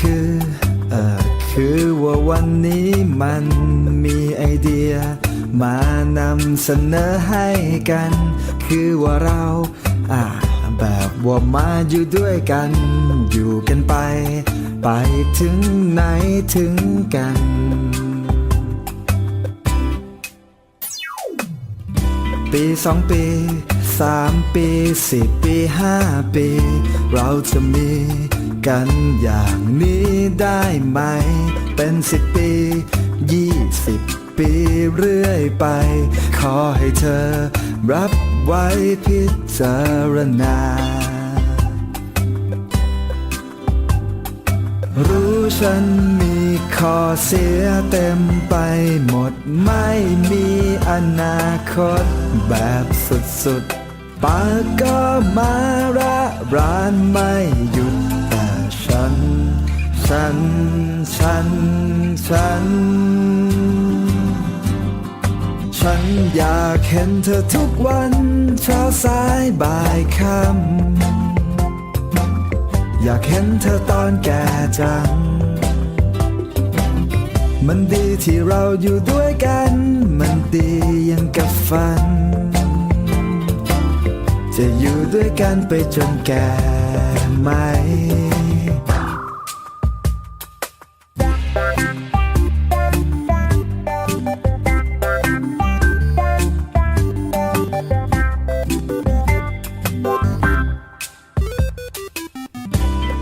คือคือว่าวันนี้มันมีไอเดีย มานำเสนอให้กัน คือว่าเราอ่าแบบว่ามาอยู่ด้วยกัน อยู่กันไป ไปถึงไหนถึงกันปีสองปีสามปีสี่ปีห้าปี เราจะมี กันอย่างนี้ได้ไหม เป็นสิบปียี่สิบปีเรื่อยไป ขอให้เธอรับไว้พิจารณา รู้ฉันมีข้อเสียเต็มไปหมดไม่มีอนาคตแบบสุดๆปากก็มาระรานไม่หยุด ฉัน ฉัน ฉัน ฉันอยากเห็นเธอทุกวันเช้าสายบ่ายค่ำอยากเห็นเธอตอนแก่จัง มันดีที่เราอยู่ด้วยกัน มันดียังกับฝัน จะอยู่ด้วยกันไปจนแก่ไหม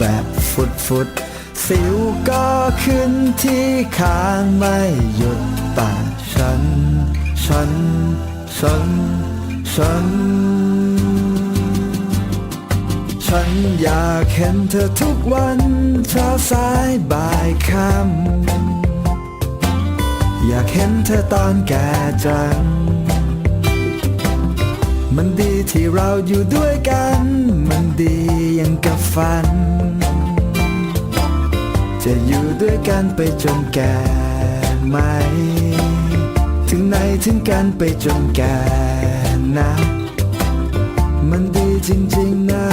แบบฟุดฟุดสิวก็ขึ้นที่คางไม่หยุดแต่ฉัน ฉัน ฉัน ฉัน ฉันอยากเห็นเธอทุกวันเช้าสายบ่ายค่ำอยากเห็นเธอตอนแก่จัง มันดีที่เราอยู่ด้วยกัน มันดียังกับฝัน จะอยู่ด้วยกันไปจนแก่ไหม ถึงไหนถึงกันไปจนแก่นะ มันดีจริงๆนะ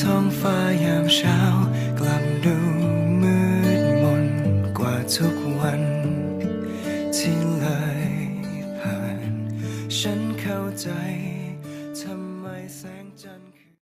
ท้องฟ้ายามเช้ากลับดูมืดมนกว่าทุกวันที่